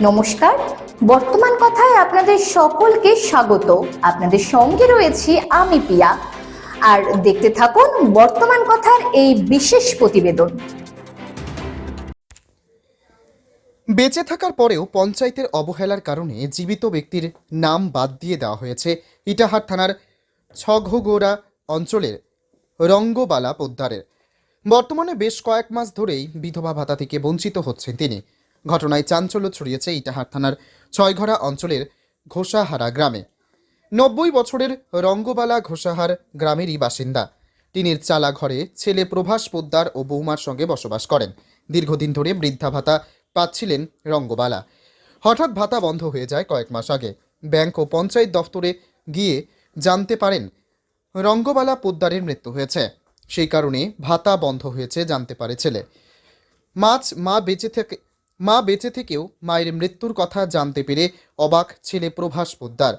নমস্কার। বর্তমান কথায় আপনাদের সকলকে স্বাগত। আপনাদের সঙ্গে রয়েছি আমি পিয়া। আর দেখতে থাকুন বর্তমান কথার এই বিশেষ প্রতিবেদন। বেঁচে থাকার পরেও পঞ্চায়েতের অবহেলার কারণে জীবিত ব্যক্তির নাম বাদ দিয়ে দেওয়া হয়েছে ইটাহার থানার ছঘগোড়া অঞ্চলের রঙ্গবালা পোদ্দারের। বর্তমানে বেশ কয়েক মাস ধরেই বিধবা ভাতা থেকে বঞ্চিত হচ্ছেন তিনি। ঘটনায় চাঞ্চল্য ছড়িয়েছে ইটাহার থানার ছয়ঘরা অঞ্চলের ঘোষাহারা গ্রামে। নব্বই বছরের রঙ্গবালা ঘোষাহার গ্রামেরই বাসিন্দা। টিনের চালা ঘরে ছেলে প্রভাস পোদ্দার ও বৌমার সঙ্গে বসবাস করেন। দীর্ঘদিন ধরে বৃদ্ধা ভাতা পাচ্ছিলেন রঙ্গবালা। হঠাৎ ভাতা বন্ধ হয়ে যায় কয়েক মাস আগে। ব্যাংক ও পঞ্চায়েত দফতরে গিয়ে জানতে পারেন, রঙ্গবালা পোদ্দারের মৃত্যু হয়েছে। সেই কারণে ভাতা বন্ধ হয়েছে জানতে পারে ছেলে। মাছ মা বেঁচে থেকে মা বেঁচে থেকেও মায়ের মৃত্যুর কথা জানতে পেরে অবাক ছেলে প্রভাস পোদ্দার।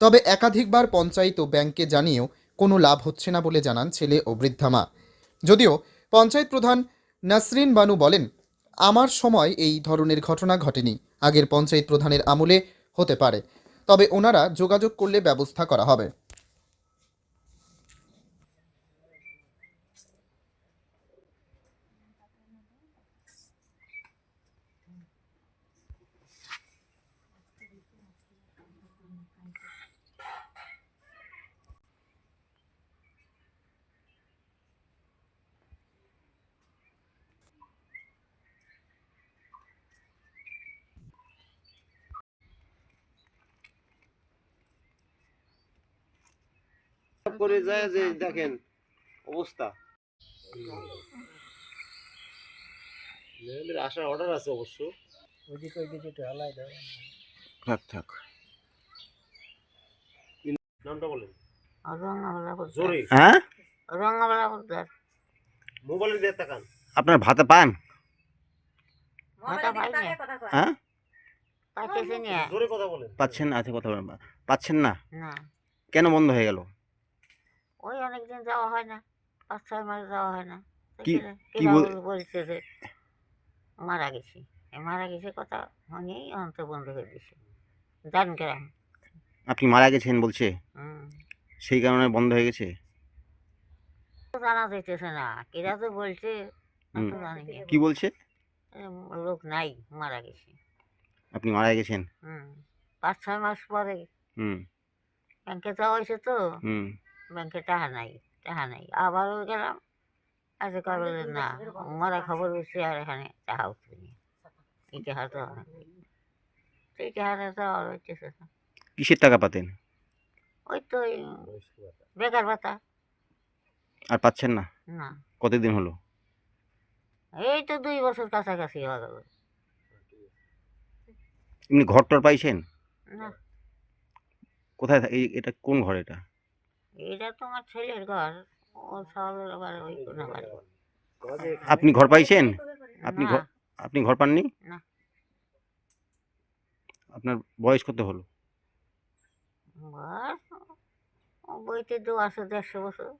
তবে একাধিকবার পঞ্চায়েত ও ব্যাংকে জানিয়েও কোনো লাভ হচ্ছে না বলে জানান ছেলে ও বৃদ্ধা মা। যদিও পঞ্চায়েত প্রধান নাসরিন বানু বলেন, আমার সময় এই ধরনের ঘটনা ঘটেনি। আগের পঞ্চায়েত প্রধানের আমলে হতে পারে। তবে ওনারা যোগাযোগ করলে ব্যবস্থা করা হবে। করে যায় যে দেখেন অবস্থা। আসার অর্ডার আছে অবশ্য। থাক থাক। নামটা বলেন। জোরে হ্যাঁ? মোবাইলের তাকান। আপনার ভাতা পান? ভাতা হ্যাঁ? জোরে কথা বলেন। পাচ্ছেন না আচ্ছা কথা বলেন। পাচ্ছেন না? না। কেন বন্ধ হয়ে গেল? ওই অনেকদিন যাওয়া হয় না পাঁচ ছয় মাস যাওয়া হয় না। কি- কি বলছে যে মারা গেছি? মারা গেছে কথা হয়নি অন্ত বন্ধ করে দিছে জান গ্রাম আপনি মারা গেছেন বলছে? সেই কারণে বন্ধ হয়ে গেছে? জানা যাইতেছে না কিরা তো বলছে। কি বলছে? লোক নাই মারা গেছে। আপনি মারা গেছেন? পাঁচ ছয় মাস পরে। হুম। ব্যাংকে যাওয়া হয়েছে তো? হুম। ব্যাংকে টাকা নাই টাকা নাই। আবারও গেলাম আজকে কবে না মারা খবর হচ্ছে আর এখানে টাকা উঠবে ইতিহাস তো ইতিহাসে তো আর না। কিসের টাকা পাতেন? ওই তো ওই বেকার ভাতা। আর পাচ্ছেন না? না। কতদিন হলো? এই তো দুই বছর কাছাকাছি হয়ে গেল। এমনি ঘর টর পাইছেন? না। কোথায় এটা কোন ঘর এটা? এটা তোমার ছেলের ঘর। ও সবের আবার ওই কোনো বাড়ি। আপনি ঘর পাইছেন? আপনি না, ঘর আপনি ঘর পাননি? না। আপনার বয়স কত হলো? বাস, ও বইতে দু আছে দেড়শো বছর।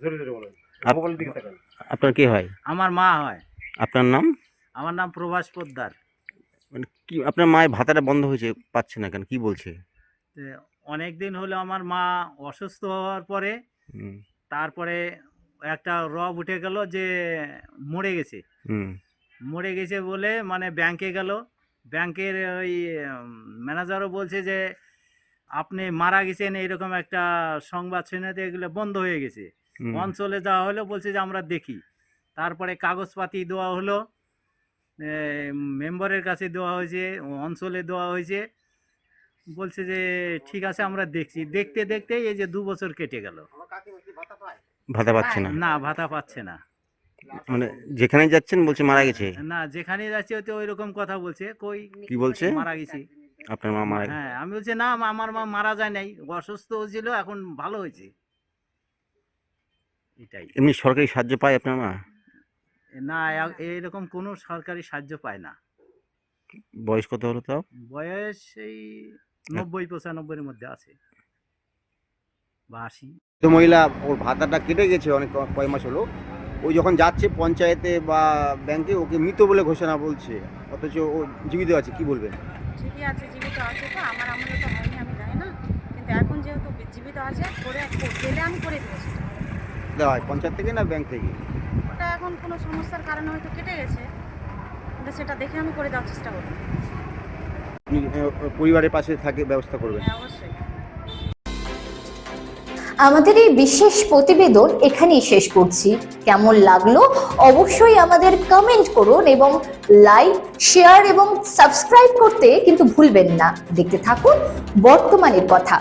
জোরে জোরে বলেন। আপ- মোবাইলের দিকে তাকান। আপনার কি হয়? আমার মা হয়। আপনার নাম? আমার নাম প্রভাস পোদ্দার। মানে কি আপনার মায়ের ভাতাটা বন্ধ হয়েছে পাচ্ছে না কেন? কি বলছে? অনেক দিন হলো আমার মা অসুস্থ হওয়ার পরে তারপরে একটা রব উঠে গেল যে মরে গেছে। মরে গেছে বলে মানে ব্যাংকে গেল। ব্যাংকের ওই ম্যানেজারও বলছে যে আপনি মারা গেছেন এরকম একটা সংবাদ শুনেতে এগুলো বন্ধ হয়ে গেছে। অঞ্চলে যাওয়া হলো বলছে যে আমরা দেখি। তারপরে কাগজপাতি দেওয়া হলো। মেম্বারের কাছে দেওয়া হয়েছে অঞ্চলে দেওয়া হয়েছে। বলছে যে ঠিক আছে আমরা দেখছি। দেখতে দেখতে এই যে দু বছর কেটে গেল। ভাতা পাচ্ছে না? না ভাতা পাচ্ছে না। মানে যেখানে যাচ্ছেন বলছে মারা গেছে? না যেখানে যাচ্ছে হয়তো ওই রকম কথা বলছে। কই? কি বলছে? মারা গেছি। আপনার মা মারা হ্যাঁ আমি বলছি না আমার মা মারা যায় নাই। অসুস্থ হয়েছিল এখন ভালো হয়েছে। এটাই। এমনি সরকারি সাহায্য পায় আপনার মা? না এ- এইরকম কোনো সরকারি সাহায্য পায় না। বয়স কত হলো তাও? বয়স এই নব্বই পঁচানব্বইয়ের মধ্যে আছে। বা আশি তো মহিলা ওর ভাতাটা কেটে গেছে অনেক কয় মাস হলো। ওই যখন যাচ্ছে পঞ্চায়েতে বা ব্যাংকে ওকে মৃত বলে ঘোষণা বলছে। অথচ ও জীবিত আছে কি বলবেন ঠিকই আছে জীবিত আছে তো আমার আমলে তো হয়নি আমি জানি না। কিন্তু এখন যেহেতু জীবিত আছে করে গেলে আমি করে সেটা দেওয়া হয় পঞ্চায়েত থেকে না ব্যাংক থেকে? ওটা এখন কোনো সমস্যার কারণে হয়তো কেটে গেছে। কিন্তু সেটা দেখে আমি করে দেওয়ার চেষ্টা করব। পরিবারের পাশে থাকে ব্যবস্থা করবেন হ্যাঁ আমাদের এই বিশেষ প্রতিবেদন এখানেই শেষ করছি। কেমন লাগল অবশ্যই আমাদের কমেন্ট করুন এবং লাইক শেয়ার এবং সাবস্ক্রাইব করতে কিন্তু ভুলবেন না। দেখতে থাকুন বর্তমানের কথা।